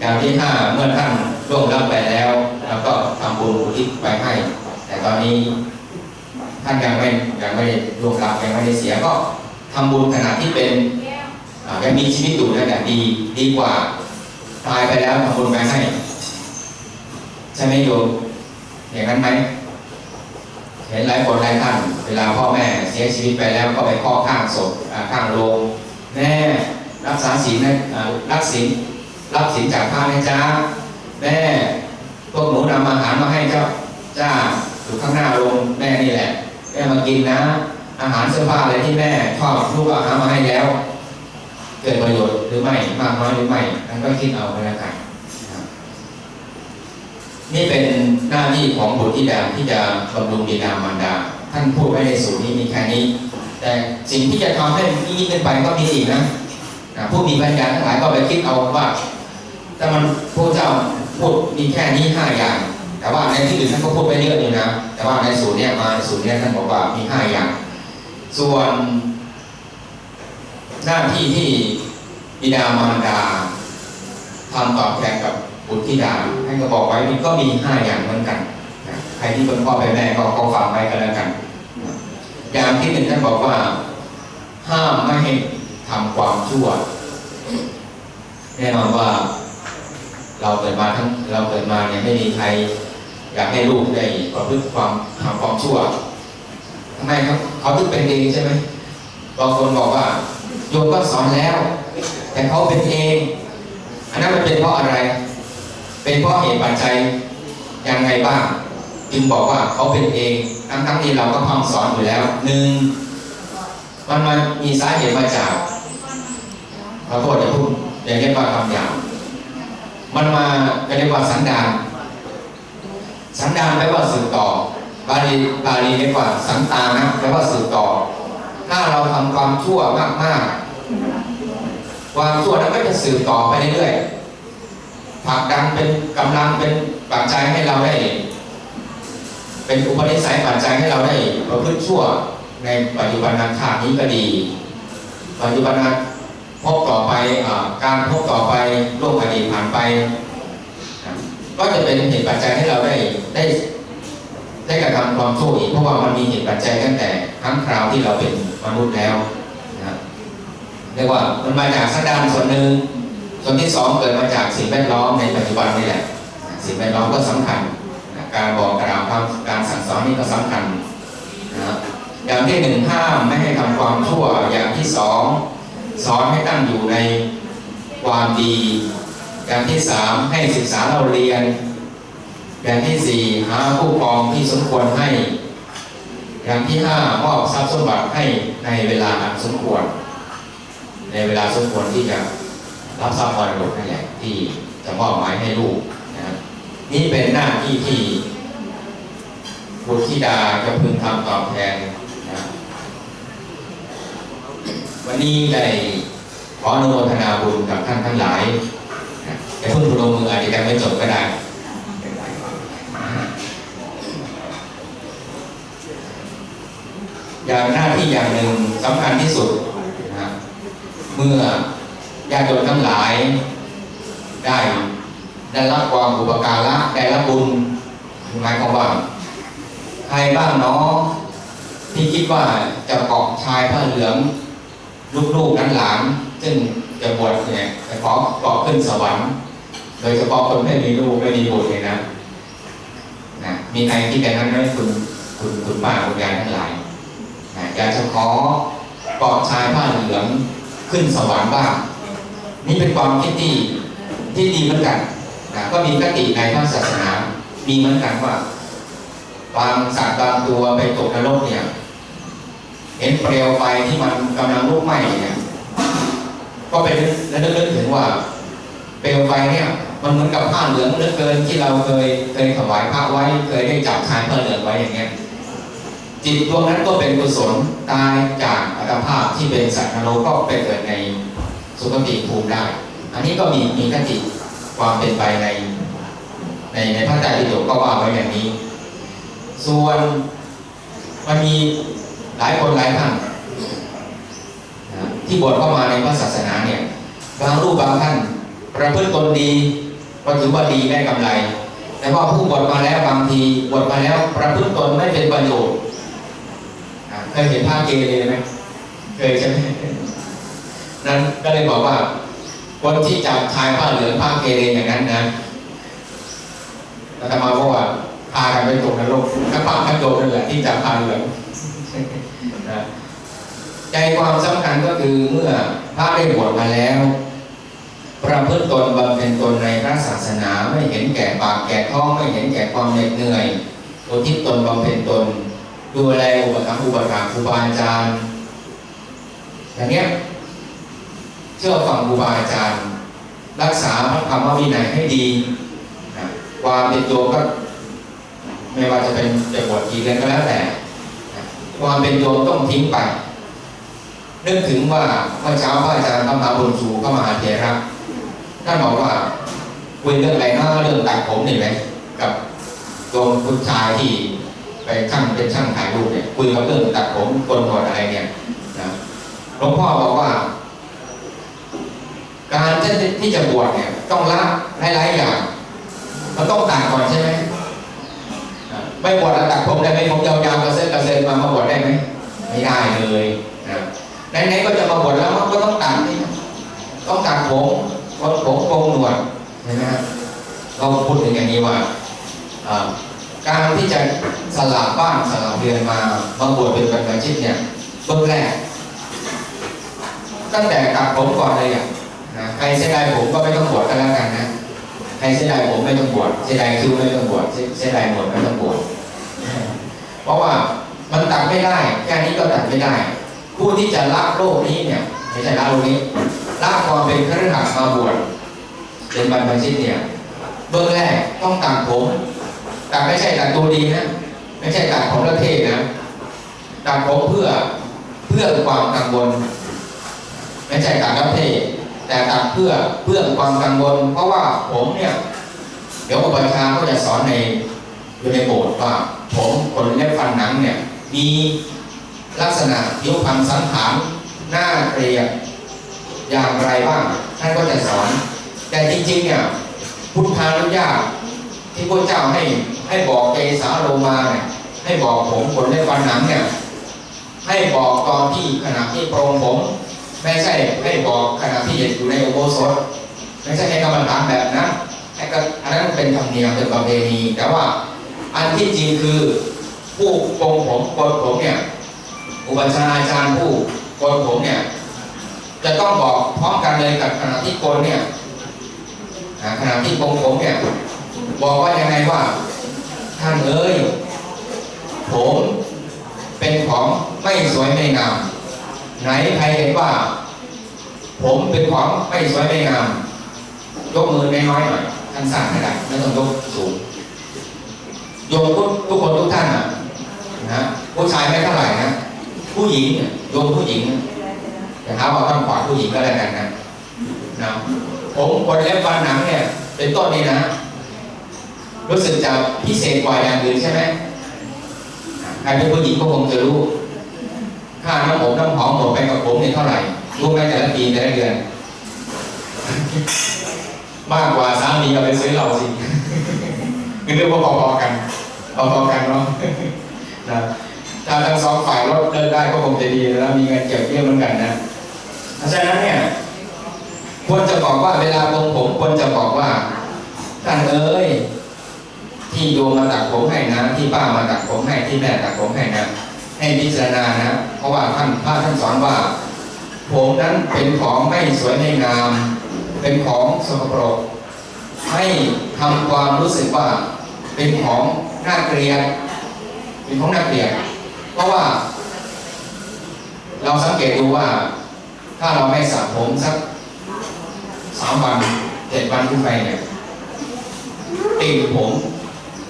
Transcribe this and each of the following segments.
อย่างที่ห้าเมื่อท่านล่วงลับไปแล้วเราก็ทำบุญอุทิศไปให้ แต่ตอนนี้ท่านยังไม่ยังไม่ได้ล่วงลับยังไม่ได้เสียก็ทำบุญขณะที่เป็นยังมีชีวิตอยู่นั่นแหละดีดีกว่าตายไปแล้วทำบุญไปให้ ใช่ไหมโยมอย่างนั้นไหมเห็นหลายคนหลายท่านเวลาพ่อแม่เสียชีวิตไปแล้วก็ไปข้อข้างศพข้างโรงแม่รักษาศีลนะรักศีล รับศีลจากพระนะจ๊ะแม่พวกหนูนำอาหารมาให้เจ้าจ้าอยู่ข้างหน้าโรงแม่นี่แหละแม่มากินนะ อาหารเสื้อผ้าอะไรที่แม่ชอบลูกก็หารมาให้แล้ว เกิดประโยชน์หรือไม่มากน้อยหรือไม่นั่นก็คิดเอาไปแล้วกันนี่เป็นหน้าที่ของบุตรธิดาที่จะบำรุงบิดามารดา ท่านพูดไว้ในสูตรนี้มีแค่นี้ แต่สิ่งที่จะทำให้ยิ่งขึ้นไปก็มีอีกนะผู้มีปัญญาทั้งหลายก็ไปคิดเอาว่า แต่มันพระเจ้าพูดมีแค่นี้ห้าอย่าง แต่ว่าในที่อื่นท่านก็พูดไปเยอะอยู่นะ แต่ว่าในสูตรเนี้ยมาในสูตรเนี้ยท่านบอกว่ามีห้าอย่าง ส่วนหน้าที่ที่บิดามารดาทำตอบแทนกับบุตรธิดาท่านก็บอกไว้นี่ก็มีห้าอย่างเหมือนกันใครที่เป็นพ่อเป็นแม่ก็ก็ฟังไว้กันแล้วกัน อย่างที่หนึ่งท่านบอกว่า ห้ามไม่ให้ทำความชั่วแน่นอนว่า เราเกิดมาทั้งเราเกิดมาเนี่ยไม่มีใครอยากให้ลูกได้ประพฤติความทำความชั่วทำไมครับเขาถึงเป็นเองใช่ไหมบางคนบอกว่าโยมก็สอนแล้ว แต่เขาเป็นเอง อันนั้นมันเป็นเพราะอะไร เป็นเพราะเหตุปัจจัยยังไงบ้าง จึงบอกว่าเขาเป็นเอง ทั้งทั้งที่เราก็พร้อมสอนอยู่แล้วหนึ่งมันมามีสาเหตุมาจากขอโทษอย่าพูดอย่าเรียกว่าคำหยาบ มันมาเรียกว่าสันดาน สันดานแปลว่าสืบต่อ บาลีบาลีเรียกว่าสันตานะแปลว่าสืบต่อ ถ้าเราทำความชั่วมากๆ ความชั่วนั้นก็จะสืบต่อไปเรื่อยๆผลักดันเป็นกำลังเป็นปัจจัยให้เราได้ เป็นอุปนิสัยปัจจัยให้เราได้ประพฤติชั่วในปัจจุบันชาตินี้ก็ดี ปัจจุบัน พบต่อไปอการพบต่อไปโลกอดีตผ่านไป ก็จะเป็นเหตุปัจจัยให้เราได้ได้ได้กระทำความชั่วอีกเพราะว่ามันมีเหตุปัจจัยตั้งแต่ครั้งคราวที่เราเป็นมนุษย์แล้วนะครับเรียกว่ามันมาจากสันดานส่วนหนึ่งส่วนที่สองเกิดมาจากสิ่งแวดล้อมในปัจจุบันนี่แหละสิ่งแวดล้อมก็สำคัญนะการบอกกล่าวความการสั่งสอนนี่ก็สำคัญนะครับอย่างที่หนึ่งห้ามไม่ให้ทำความชั่วอย่างที่สอง สอนให้ตั้งอยู่ในความดีอย่างที่สามให้ศึกษาเราเรียน อย่างที่สี่หาผู้ครองที่สมควรให้ อย่างที่ห้ามอบทรัพย์สมบัติให้ในเวลาสมควร ในเวลาสมควรที่จะรับทรัพย์มรดกนั่นแหละที่จะมอบหมายให้ลูกนะครับนี่เป็นหน้าที่ที่บุตรธิดาจะพึงทำตอบแทนนะครับ วันนี้ได้ขออนุโมทนาบุญกับท่านทั้งหลายแต่เพิ่งลงมืออาจจะยังไม่จบก็ได้อย่างหน้าที่อย่างหนึ่งสำคัญที่สุดนะครับเมื่อญาติโยมทั้งหลาย ได้ได้รับความอุปการะได้รับบุญหมายความว่าใครบ้างเนาะที่คิดว่าจะเกาะชายผ้าเหลือง ลูกๆนั้นหลานซึ่งจะบวชเนี่ยจะขอเกาะขึ้นสวรรค์ โดยเฉพาะคนไม่มีลูกไม่มีบุตรเลยนะนะมีใครที่แบบนั้นไหมคุณคุณคุณป้าคุณยายทั้งหลายนะอยากจะขอเกาะชายผ้าเหลืองขึ้นสวรรค์บ้างนี่เป็นความคิดที่ที่ดีเหมือนกันนะก็มีคติในทางศาสนามีเหมือนกันว่าบางสัตว์บางตัวไปตกนรกเนี่ย เห็นเปลวไฟที่มันกำลังลุกไหม้เนี่ยก็เป็นระลึกถึงว่า เปลวไฟเนี่ย มันเหมือนกับผ้าเหลืองเหลือเกินที่เราเคยเคยถวายพระไว้เคยได้จับชายผ้าเหลืองไว้อย่างเงี้ยจิตดวงนั้นก็เป็นกุศลตายจากอัตภาพที่เป็นสัตว์นรกก็ไปเกิดในสุคติภูมิได้ อันนี้ก็มีมีคติความเป็นไปใน ในในพระไตรปิฎกก็ว่าไว้อย่างนี้ ส่วนมันมี หลายคนหลายท่านที่บวชเข้ามาในพระศาสนาเนี่ยบางรูปบางท่านประพฤติตนดีก็ถือว่าดีได้กำไร แต่ว่าผู้บวชมาแล้วบางทีบวชมาแล้วประพฤติตนไม่เป็นประโยชน์เคยเห็นภาพเกเรไหมเคยใช่ไหมนั้นก็เลยบอกว่า คนที่จับชายผ้าเหลืองผ้าเกเรอย่างนั้นนะอาตมาบอกว่าพากันไปตกนรกถ้าปากทั้งโดนนั่นแหละที่จับผ้าเหลือง ใจความสำคัญก็คือเมื่อพระได้บวชมาแล้ว ประพฤติตนบำเพ็ญตนในพระศาสนาไม่เห็นแก่ปากแก่ท้องไม่เห็นแก่ความเหน็ดเหนื่อยอุทิศตนบำเพ็ญตนดูแลอุปถัมภ์อุปถัมภ์ครูบาอาจารย์อย่างเนี้ยเชื่อฟังครูบาอาจารย์ รักษาพระธรรมวินัยให้ดีความเป็นโยมก็ไม่ว่าจะเป็นจะบวชกี่เดือนก็แล้วแต่ ความเป็นโยมต้องทิ้งไป นึกถึงว่าเมื่อเช้าพระอาจารย์พระมหาบุญชูเข้ามาหาเทระท่านบอกว่าคุยเรื่องอะไรนะเรื่องตัดผมนี่ไหมกับโยมผู้ชายที่ไปช่างเป็นช่างถ่ายรูปเนี่ยคุยกับเรื่องตัดผมโกนหนวดอะไรเนี่ยนะหลวงพ่อบอกว่า การที่จะบวชเนี่ย ต้องละหลายๆอย่างมันต้องตัดก่อนใช่ไหม ไม่บวชตัดผมได้ไหมผมยาวๆกระเซ็นกระเซ็นมามาบวชได้ไหมไม่ได้เลยนะไหนๆก็จะมาบวชแล้วมันก็ต้องตัดนี่ต้องตัดผมวันผมโกงหนวดเห็นไหมเราพูดถึงอย่างนี้ว่าการที่จะสละบ้านสละเรือนมามาบวชเป็นบรรพชิตเนี่ยเบื้องแรกตั้งแต่ตัดผมก่อนเลยอะนะใครเสียดายผมก็ไม่ต้องบวชกันแล้วกันนะ ใครเสียดายผมไม่ต้องบวชเสียดายคิ้วไม่ต้องบวชเสียดายหนวดไม่ต้องบวชเพราะว่ามันตัดไม่ได้ แค่นี้ก็ตัดไม่ได้ ผู้ที่จะละโลกนี้เนี่ยไม่ใช่ละโลกนี้ละความเป็นคฤหัสถ์มาบวชเป็นบรรพชิตเนี่ยเบื้องแรกต้องตัดผมตัดไม่ใช่ตัดตัวดีนะไม่ใช่ตัดผมแล้วเท่นะตัดผมเพื่อเพื่อความกังวลไม่ใช่ตัดแล้วเท่ แต่ตัดเพื่อเพื่อความกังวล เพราะว่าผมเนี่ยเดี๋ยวอุปชฌาย์ก็จะสอนในอยู่ในโบสถ์ว่า ผมขนเล็บฟันหนังเนี่ยมีลักษณะผิวพรรณสันฐานหน้าเกลียดอย่างไรบ้างท่านก็จะสอน แต่จริงๆเนี่ยพุทธานุญาตที่พระเจ้าให้ให้บอกเกสาโลมาเนี่ยให้บอกผมขนเล็บฟันหนังเนี่ยให้บอกตอนที่ขณะที่โปรงผม ไม่ใช่ให้บอกขณะที่อยู่ในอุโบสถไม่ใช่ให้กรรมฐานแบบนั้นให้ก็อันนั้นเป็นธรรมเนียมเป็นประเพณีแต่ว่าอันที่จริงคือผู้โกงผมโกนผมเนี่ยอุปชฌาย์อาจารย์ผู้โกนผมเนี่ยจะต้องบอกพร้อมกันเลยกับขณะที่โกนเนี่ยขณะที่โกงผมเนี่ยบอกว่ายังไงว่าท่านเอ้ยผมเป็นของไม่สวยไม่งาม ไหนใครเห็นว่า ผมเป็นของไม่สวยไม่งามยกมือน้อยหน่อยท่านสั่งก็ได้ไม่ต้องยกสูงโยมทุกทุกคนทุกท่านนะนะผู้ชายไม่เท่าไหร่นะผู้หญิงเนี่ยโยมผู้หญิงแต่ถามว่าข้างขวาผู้หญิงก็แล้วกันนะนะผมคนเล็บฟันหนังเนี่ย เป็นต้นนี้นะ รู้สึกจะพิเศษกว่าอย่างอื่นใช่ไหมใครเป็นผู้หญิงก็คงจะรู้ ค่าน้ำผมน้ำหอมหมดไปกับผมเนี่ยเท่าไหร่รู้ไหมแต่ละปีแต่ละเดือน มากกว่าสามีเอาไปซื้อเราสิคือเรียกว่าพอๆกันพอๆกันเนาะนะถ้าทั้งสองฝ่ายลดเลิกได้ก็คงจะดีแล้วมีเงินเก็บเยอะเหมือนกันนะเพราะฉะนั้นเนี่ยควรจะบอกว่าเวลาปรงผมควรจะบอกว่าท่านเอ้ยที่โยมมาตัดผมให้นะที่ป้ามาตัดผมให้ที่แม่ตัดผมให้นะ ให้พิจารณานะ เพราะว่าท่านพระท่านสอนว่า ผมนั้นเป็นของไม่สวยไม่งาม เป็นของสกปรก ให้ทำความรู้สึกว่าเป็นของน่าเกลียด เป็นของน่าเกลียด เพราะว่า เราสังเกตดูว่า ถ้าเราไม่สระผมสักสามวันเจ็ดวันขึ้นไปเนี่ยกลิ่นผม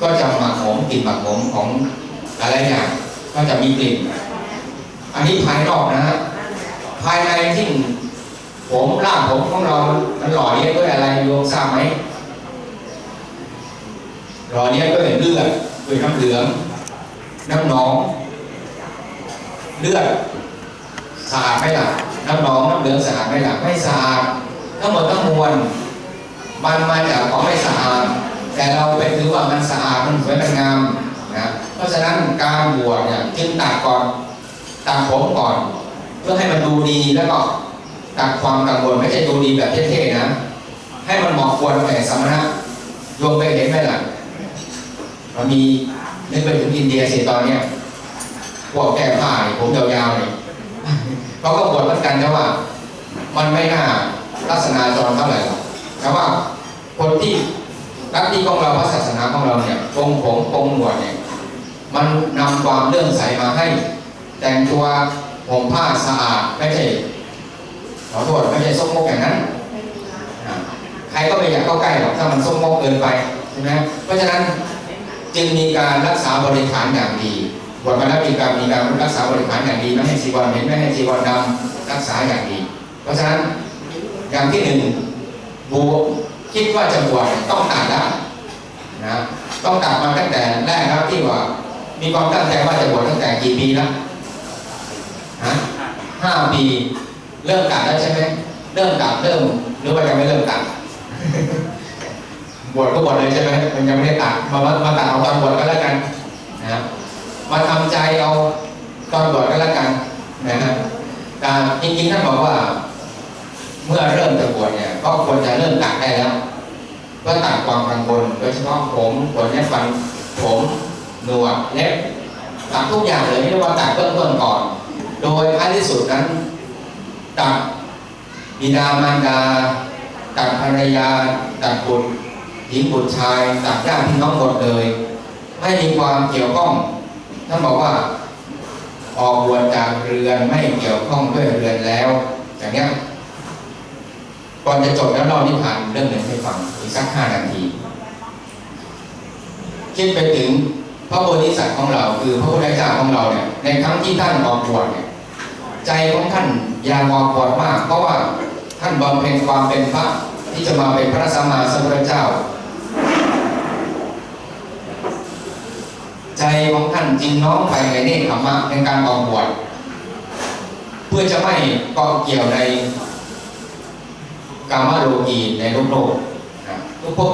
ก็จะหมักหมกลิ่นหมักหมมของหลายๆอย่าง ก็จะมีกลิ่น อันนี้ภายนอกนะฮะภายในที่ผมร่างผมของเรา มันหล่อเลี้ยงด้วยอะไรโยมทราบไหมหล่อเลี้ยงด้วยเลือดด้วยน้ำเหลืองน้ำหนอง เลือดสะอาดไหมล่ะน้ำหนองน้ำเหลืองสะอาดไหมล่ะไม่สะอาดทั้งหมดทั้งมวลมันมาจากของไม่สะอาดแต่เราไปถือว่ามันสะอาดมันสวยมันงามนะเพราะฉะนั้นการบวชเนี่ยจึงตัดก่อนตัดผมก่อน เพื่อให้มันดูดีแล้วก็ตัดความกังวลไม่ใช่ดูดีแบบเท่ๆนะ ให้มันเหมาะควรแก่สมณะโยมไปเห็นไหมล่ะมันมีนึกไปถึงอินเดียสิตอนเนี้ยพวกแก้ผ้ายผมยาวๆเนี่ยเขาก็บวชเหมือนกันแต่ว่า มันไม่น่าลักษณะจรเท่าไหร่หรอกแต่ว่าคนที่ลักทธิของเราพระศาสนาของเราเนี่ยปงผมปงหนวดเนี่ย มันนำความเลื่อมใสมาให้ แต่งตัวผมผ้าสะอาดไม่ใช่ขอโทษไม่ใช่ซกมกอย่างนั้น ใครก็ไม่อยากเข้าใกล้หรอกถ้ามันซกมกเกินไปใช่ไหมเพราะฉะนั้นจึงมีการรักษาบริขารอย่างดีบทมาแล้วมีการมีการรักษาบริขารอย่างดีไม่ให้จีวรเห็นไม่ให้จีวรดำรักษาอย่างดี เพราะฉะนั้นอย่างที่หนึ่งบูคิดว่าจะบวชต้องตัดแล้วนะต้องตัดมาตั้งแต่แรกครับที่ว่า มีความตั้งใจว่าจะบวชตั้งแต่กี่ปีแล้วฮะห้าปี เริ่มตัดแล้วใช่ไหมเริ่มตัดเริ่มหรือว่ายังไม่เริ่มตัดบวชก็บวชเลยใช่ไหมมันยังไม่ได้ตัดมามามาตัดเอาตอนบวชก็แล้วกันนะครับมาทำใจเอาตอนบวชก็แล้วกันนะฮะแต่จริงๆท่านบอกว่า เมื่อเริ่มจะบวชเนี่ยก็ควรจะเริ่มตัดได้แล้วเพื่อตัดความกังวลโดยเฉพาะผมขนและฟันผม หนวดเล็บตัดทุกอย่างเลยเรียกว่าตัดเบื้องต้นก่อน โดยท้ายที่สุดนั้นตัดบิดามารดาตัดภรรยาตัดบุตรหญิงบุตรชายตัดญาติพี่น้องหมดเลย ไม่มีความเกี่ยวข้องท่านบอกว่าออกบวชจากเรือนไม่เกี่ยวข้องด้วยเรือนแล้ว อย่างเนี้ยก่อนจะจบแล้วเล่านิทานเรื่องหนึ่งให้ฟังอีกสักห้านาที คิดไปถึง พระโพธิสัตว์ของเราคือพระพุทธเจ้าของเราเนี่ยในครั้งที่ท่านออกบวชเนี่ยใจของท่านยากออกบวชมาก เพราะว่าท่านบำเพ็ญความเป็นพระที่จะมาเป็นพระสัมมาสัมพุทธเจ้า ใจของท่านจึงน้อมไปในเนคขมมะในการออกบวชเพื่อจะไม่เกาะเกี่ยวในกามโลกีในโลกโลกทุกภพ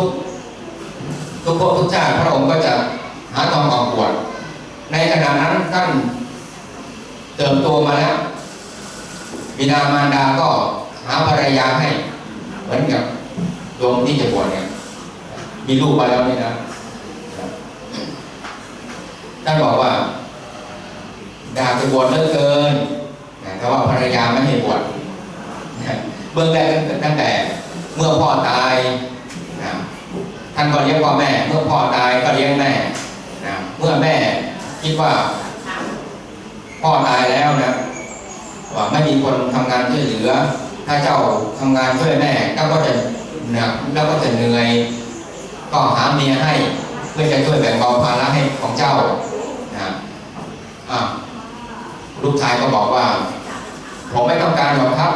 ทุกภพทุกชาติพระองค์ก็จะ หาทองออกวชในขณะนั้นท่านเติบโตมาแล้วบิดามารดาก็หาภรรยาให้ เหมือนกับโยมที่จะบวชเนี่ย มีลูกมาแล้วนี่นะท่านบอกว่าดาจะบวชเลือเกินนะแต่ว่าภรรยาไม่ให้บวชเบื้องแรกตั้งแต่เมื่อพ่อตายท่านก็เลี้ยงพ่อแม่ เมื่อพ่อตายก็เลี้ยงแม่ เมื่อแม่คิดว่าพ่อตายแล้วนะว่าไม่มีคนทำงานช่วยเหลือ ถ้าเจ้าทำงานช่วยแม่ก็ก็จะหนักแล้วก็จะเหนื่อยก็หาเมียให้เพื่อจะช่วยแบ่งเบาภาระให้ของเจ้านะอะลูกชายก็บอกว่า ผมไม่ต้องการหรอกครับ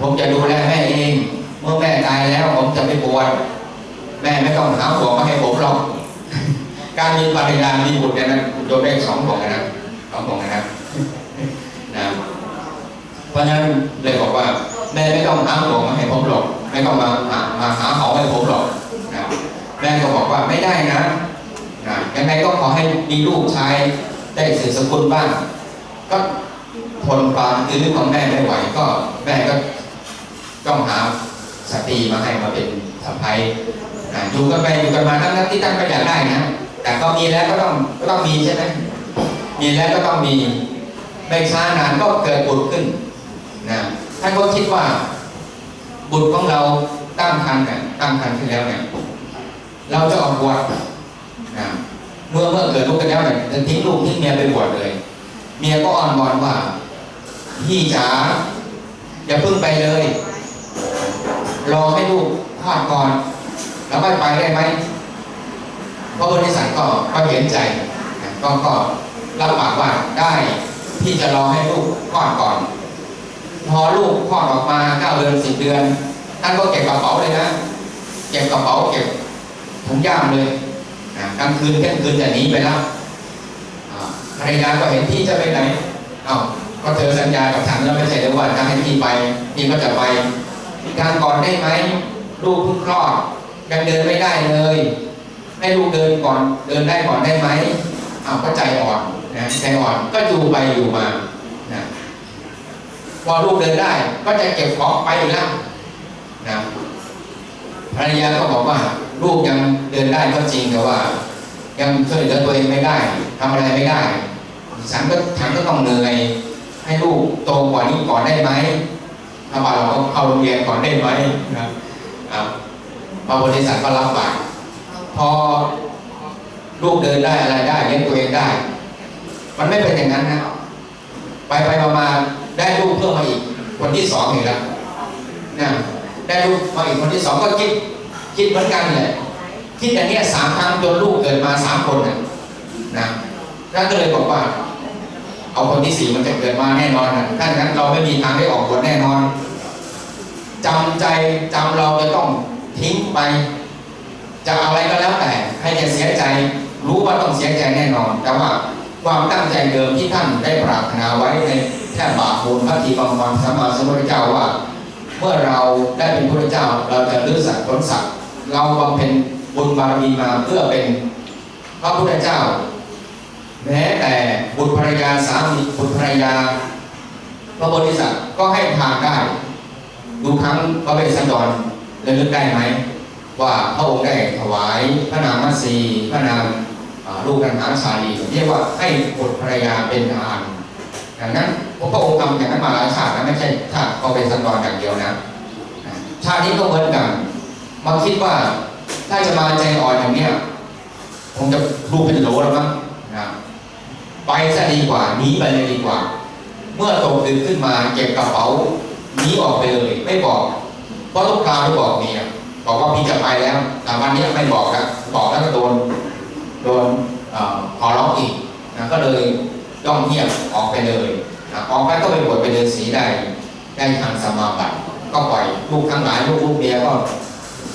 ผมจะดูแลแม่เอง เมื่อแม่ตายแล้วผมจะไปวชแม่ไม่ต้องหาหัวมาให้ผมหรอก การมีภรรยามีบุตรเนี่ยนะโยมได้สองของนะครับสองของนะครับนะเพราะฉะนั้นเลยบอกว่าแม่ไม่ต้องหาหัวมาให้ผมหรอกไม่ต้องมาหามาหาของให้ผมหรอกนะแม่ก็บอกว่าไม่ได้นะนะยังไงก็ขอให้มีลูกชายได้สืบสกุลบ้าง ก็ทนความตื้อของแม่ไม่ไหวก็แม่ก็ต้องหาสตรีมาให้มาเป็นสะพ้ายอ่าอยู่กันไปอยู่กันมาทั้งนั้นที่ท่านก็อยากได้นะ แต่ก็มีแล้วก็ต้องก็ต้องมีใช่ไหมมีแล้วก็ต้องมีไม่ช้านานก็เกิดบุตรขึ้นนะท่านก็คิดว่า บุตรของเราตั้งครรภ์เนี่ยตั้งครรภ์ขึ้นแล้วเนี่ยเราจะออกบวชนะเมื่อเมื่อเกิดลูกกันแล้วเนี่ยจะทิ้งลูกทิ้งเมียไปบวชเลย เมียก็อ้อนวอนว่าพี่จ๋าอย่าเพิ่งไปเลย รอให้ลูกคลอดก่อน แล้วค่ไปได้ไหม พระบริษัทก็ก็เห็นใจก็ก็รับปากว่าได้ที่จะรอให้ลูกคลอดก่อน พอลูกคลอดออกมาเก้าเดือนสิบเดือนท่านก็เก็บกระเป๋าเลยนะเก็บกระเป๋าเก็บถุงย่ามเลยกลางคืนเที่ยงคืนจะหนีไปแล้วภรรยาก็เห็นพี่จะไปไหนเอ้าก็เธอสัญญากับฉันแล้วไม่ใช่หรือว่าจะให้พี่ไปพี่ก็จะไปทางก่อนได้ไหมลูกเพิ่งคลอดยังเดินไม่ได้เลย ให้ลูกเดินก่อนเดินได้ก่อนได้ไหมเอาก็ใจอ่อนนะใจอ่อนก็อยู่ไปอยู่มานะพอลูกเดินได้ก็จะเก็บของไปอีกแล้วนะภรรยาก็บอกว่า ลูกยังเดินได้ก็จริงแต่ว่า ยังช่วยเหลือตัวเองไม่ได้ทำอะไรไม่ได้ฉันก็ฉันก็ต้องเหนื่อยให้ลูกโตกว่านี้ก่อนได้ไหมถ้าว่าเราเข้าโรงเรียนก่อนได้ไหมนะครับอ่าพอบริษัทก็รับปาก พอลูกเดินได้อะไรได้เลี้ยงตัวเองได้ มันไม่เป็นอย่างนั้นนะไปไปมามาได้ลูกเพิ่มมาอีกคนที่สองอีกแล้วนะได้ลูกมาอีกคนที่สองก็คิดคิดเหมือนกันเลยคิดอย่างนี้สามครั้งจนลูกเกิดมาสามคนนะนะนั่นก็เลยบอกว่า เอาคนที่สี่มันจะเกิดมาแน่นอนนะถ้าอย่างนั้นเราไม่มีทางได้ออกบทแน่นอนจำใจจำเราจะต้องทิ้งไป จะเอาอะไรก็แล้วแต่ให้แกเสียใจ รู้ว่าต้องเสียใจแน่นอน แต่ว่าความตั้งใจเดิมที่ท่านได้ปรารถนาไว้ในแท่บาปบุญพระทีบังวันสมมาสมุทรเจ้าว่า เมื่อเราได้เป็นพระเจ้าเราจะลื้อสัตว์ผลสัตว์เราบำเพ็ญบุญบารมีมาเพื่อเป็นพระพุทธเจ้า แม้แต่บุตรภรรยาสามีบุตรภรรยา พระโพธิสัตว์ก็ให้ทานได้ดูครั้งพระเวสสันดรระลึกได้ไหม ว่าพระองค์ได้ถวายพระนามมัสีพระนามลูกกันหาชาลีเรียกว่าให้บุตรภรรยาเป็นทานดังนั้นพระองค์ทำอย่างนั้นมาหลายชาตินะไม่ใช่ชาติพระเวสสันดรอย่างเดียวนะ ชาตินี้ก็เหมือนกันมาคิดว่าถ้าจะมาใจอ่อนอย่างเนี้ยคงจะลูกเป็นโหลแล้วมั้งนะไปซะดีกว่าหนีไปเลยดีกว่า เมื่อตกดึกขึ้นมาเก็บกระเป๋าหนีออกไปเลย ไม่บอกเพราะทุกคราวที่บอกเมีย บอกว่าพี่จะไปแล้วแต่วันนี้ไม่บอกแล้วบอกแล้วก็โดนโดนเอ่อขอร้องอีกนะก็เลยต้องเงียบออกไปเลยนะออกไปก็ไปบวชไปเดินสีได้ได้ทางสมาบัติก็ปล่อยลูกทั้งหลายลูกลูกเมียก็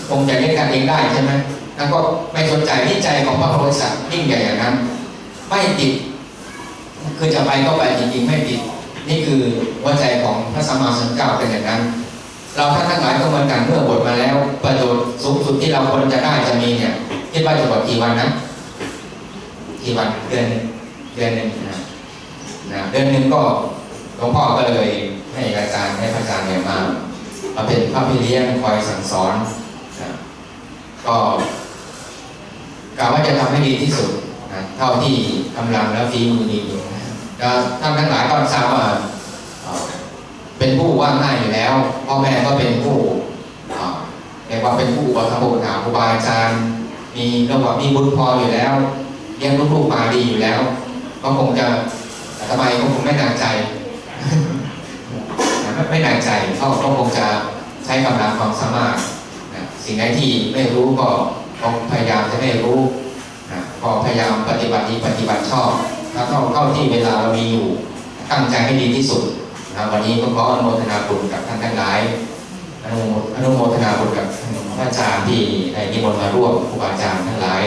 คงจะเล่นกันเองได้ใช่ไหมแล้วก็ไม่สนใจที่ใจของพระโพธิสัตว์ยิ่งใหญ่อย่างนั้น ไม่ติด คือจะไปก็ไปจริงๆ ไม่ติด นี่คือหัวใจของพระสัมมาสัมพุทธเจ้าเป็นอย่างนั้น เราท่านทั้งหลายก็เหมือนกันเมื่อบวชมาแล้ว ประโยชน์สูงสุดที่เราควรจะได้จะมีเนี่ยคิดว่าจะบวชกี่วันนะกี่วันเดือนเดือนหนึ่งนะนะเดือนหนึ่งก็หลวงพ่อก็เลยให้อาจารย์ให้พระอาจารย์เนี่ยมามาเป็นพระพี่เลี้ยงคอยสั่งสอนนะก็กล่าวว่าจะทำให้ดีที่สุดนะเท่าที่กำลังและฝีมือมีอยู่นะท่านทั้งหลายก็ทราบว่า เป็นผู้ว่าง่ายอยู่แล้วพ่อแม่ก็เป็นผู้เรียกว่าเป็นผู้อุปถัมภ์อุปถัมภ์ครูบาอาจารย์มีเรียกว่ามีบุญพออยู่แล้วเลี้ยงลูกๆมาดีอยู่แล้ว ก็คงจะทำไมก็คงไม่หนักใจไม่ไม่หนักใจเขาก็คงจะใช้กำลังความสามารถสิ่งไหนที่ไม่รู้ก็พยายามจะไม่รู้ก็พยายามปฏิบัติดีปฏิบัติชอบถ้าเท่าเท่าที่เวลาเรามีอยู่ตั้งใจให้ดีที่สุด นะวันนี้ก็ขออนุโมทนาบุญกับท่านทั้งหลายอนุโมอนุโมทนาบุญกับพระอาจารย์ที่ได้นิมนต์มาร่วมครูบาอาจารย์ทั้งหลาย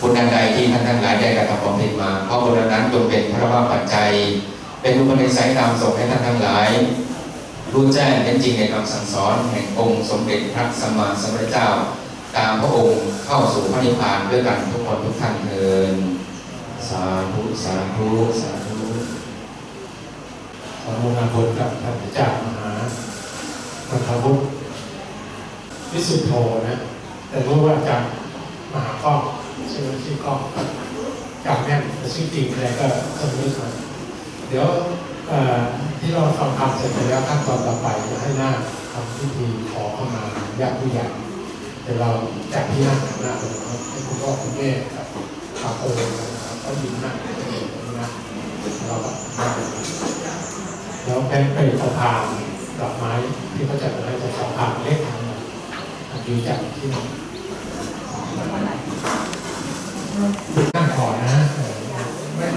บุญใดที่ท่านทั้งหลายได้กระทำความผิดมาเพราะบุญนั้นจงเป็นพระว่าปัจจัย เป็นอุปนิสัยตามส่งให้ท่านทั้งหลายรู้แจ้งเป็นจริงในคำสั่งสอนแห่งองค์สมเด็จพระสัมมาสัมพุทธเจ้า ตามพระองค์เข้าสู่พระนิพพานด้วยกันทุกคนทุกท่านเทินสาธุสาธุสาธุ ขออนุโมนาบุญกับท่านอาจารย์มหาพันธวุฒิวิสุทธโธนะ แต่รู้ว่าอาจารย์มหากล้องชื่อชื่อกล้องจำแม่นชื่อจริงอะไรก็ก็ไม่รู้นะเดี๋ยวที่เราฟังคำเสร็จแล้วขั้นตอนต่อไปจะให้หน้าทำพิธีขอเข้ามาญาติผู้ใหญ่เดี๋ยวเราจัดที่หน้าหน้าเลยนะครับให้คุณพ่อคุณแม่กับข้าโอนนะครับก็ยืนหน้าเลยนะเราก็นั่ง แล้วแพนไปสะพานดอกไม้ที่เขาจัดไว้จะสะพานเล็กทางอยู่จากที่นั่นนั่งขอนะเออไม่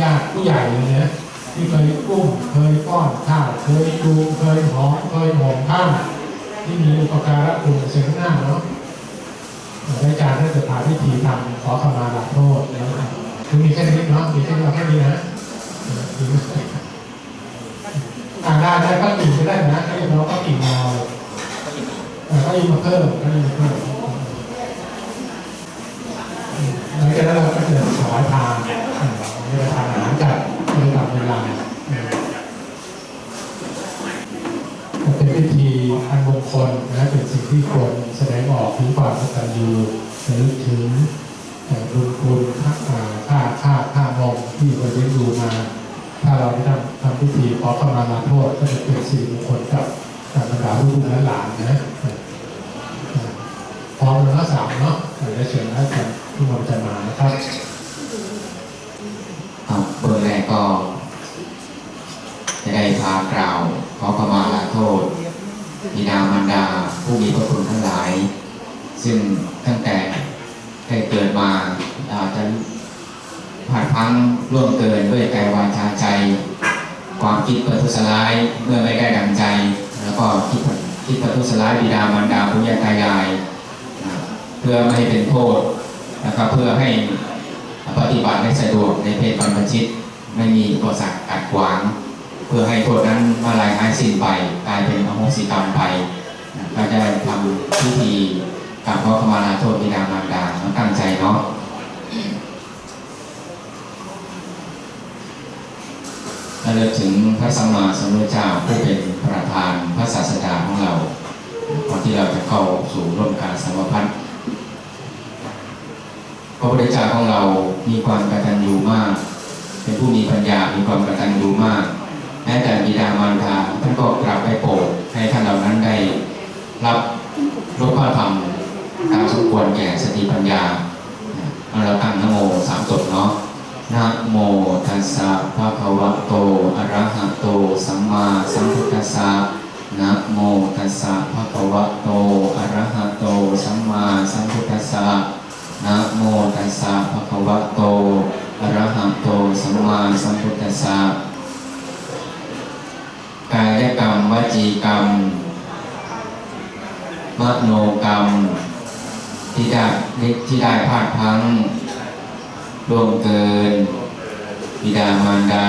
ญาติผู้ใหญ่เลยนะที่เคยอุ้มเคยป้อนข้าวเคยดูเคยหอมเคยหอมข้าวที่มีอุปการะคุณเสียงหน้าเนาะอาจารย์ได้จะพาพิธีทำขอขมาลาโทษแล้วคือมีแค่นี้เนาะมีแค่นี้แค่นี้นะ ได้ได้ก็กิ่งก็ได้นะให้เราก็กิ่งมอพิ่มก็จะเพิ่มหลังจากนั้นเราก็จะถวายทานเวลาทานอาหารจัดในตามเวลาเป็นพิธีอันมงคลนะเป็นสิ่งที่ควรแสดงออกถึงความกตัญญูระลึกถึงบุญคุณค่าค่าค่าค่านมที่เราเลี้ยงดูมา ถ้าเราได้ทำทำพิธี ขอขมาลาโทษก็จะเป็นสี่มงคล บัติได้สะดวกในเพศบรรพชิต ไม่มีอุปสรรคขัดขวาง เพื่อให้โทษนั้นมาลายหายสิ้นไปกลายเป็นอโหสิกรรมไปก็จะทำพิธีกราบขอขมาลาโทษบิดามารดาต้องตั้งใจเนาะระลึกถึงพระสัมมาสัมพุทธเจ้าผู้เป็นประธานพระศาสดาของเราก่อนที่เราจะเข้าสู่ร่วมการสัมพันธ์ พระพุทธเจ้าของเรามีความกตัญญูมาก เป็นผู้มีปัญญา มีความกตัญญูมากแม้แต่บิดามารดาท่านก็กราบไปโปรดให้ท่านเหล่านั้นได้รับรู้พระธรรมตามสมควรแก่สติปัญญาเอาเราตั้งนโมสามจบเนาะนะโมตัสสะภะคะวะโตอะระหะโต สัมมาสัมพุทธัสสะนะโมตัสสะภะคะวะโตอะระหะโต สัมมาสัมพุทธัสสะ นะโมตัสสะภะคะวะโตอะระหะโตสัมมาสัมพุทธัสสะกายกรรมวจีกรรมมโนกรรม ที่ได้ที่ได้พลาดพั้งร่วมเกินบิดามารดา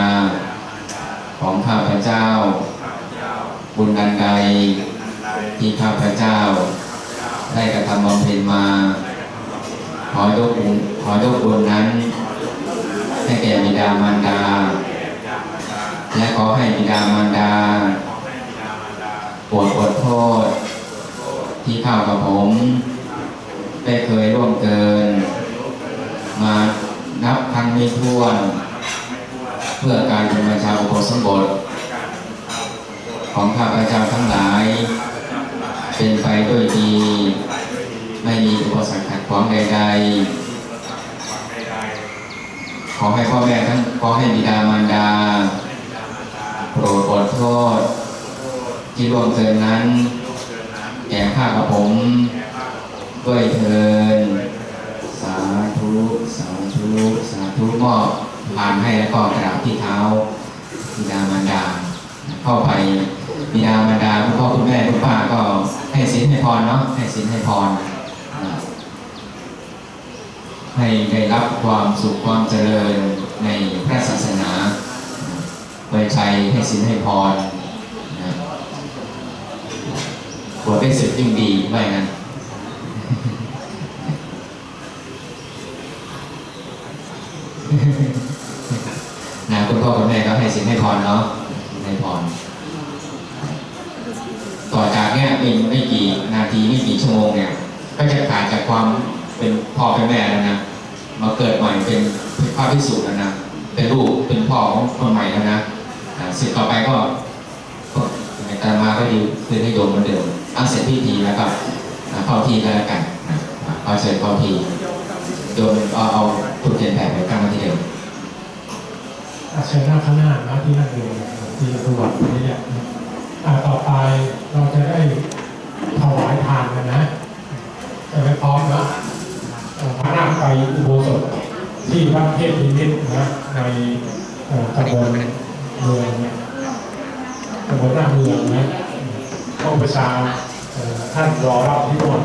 ของข้าพเจ้า บุญดันใดที่ข้าพเจ้า ได้กระทำบำเพ็ญมา ขอยกบุญขอยกบุญนั้น ให้แก่บิดามารดา และขอให้บิดามารดาปรดอดโทษ ที่เข้ากับผม ได้เคยร่วมเกิน มานับครั้งไม่ถ้วน เพื่อการบรรพชาอุปสมบท ของข้าพเจ้าทั้งหลาย เป็นไปด้วยดี ไม่มีอุปสรรคขัดขวางใดๆ ขอให้พ่อแม่ทั้งขอให้บิดามารดา โปรดอดโทษ ที่ร่วงเกินนั้นแก่ข้ากับผมด้วยเทินสาธุสาธุสาธุมอบผ่านให้แล้วก็กราบที่เท้าบิดามารดา เข้าไปบิดามารดาคุณพ่อคุณแม่คุณป้าก็ให้ศีลให้พรเนาะให้ศีลให้พร ให้ได้รับความสุขความเจริญในพระศาสนาไว้ใจให้ศีลให้พรนะบวชได้สึกยิ่งดีไม่งั้นนะคุณพ่อคุณแม่ก็ให้สินให้พรเนาะให้พรต่อจากเนี้ยไม่ไม่กี่นาทีไม่กี่ชั่วโมงเนี่ย ก็จะขาดจากความเป็นพ่อเป็นแม่แล้วนะ มาเกิดใหม่เป็นพระพิสุแล้วนะเป็นลูกเป็นพ่อของคนใหม่แล้วนะสร็จต่อไปก็ในตามมาก็ดีคือให้โยมเหมือนเดิมอาเสร็จพิธีแล้วก็เข้าที่ก็แล้วกันนะอ่าเอาเสร็จเข้าที่โยมเอาเอาตุกเทียนแผ่ไปตั้งที่เดิมอาเชิญหน้าข้างหน้านะที่นั่งอยู่ที่ปรวัตินี้เนี่ยอ่าต่อไปเราจะได้ถวายทานกันนะจะไปพร้อมนะเอ่ ไปคุโบสถที่วัดเทพนิมิตนะในตำบลเมืองตำบลหน้าเมืองนะห้องประชาท่านรอรับที่นู่น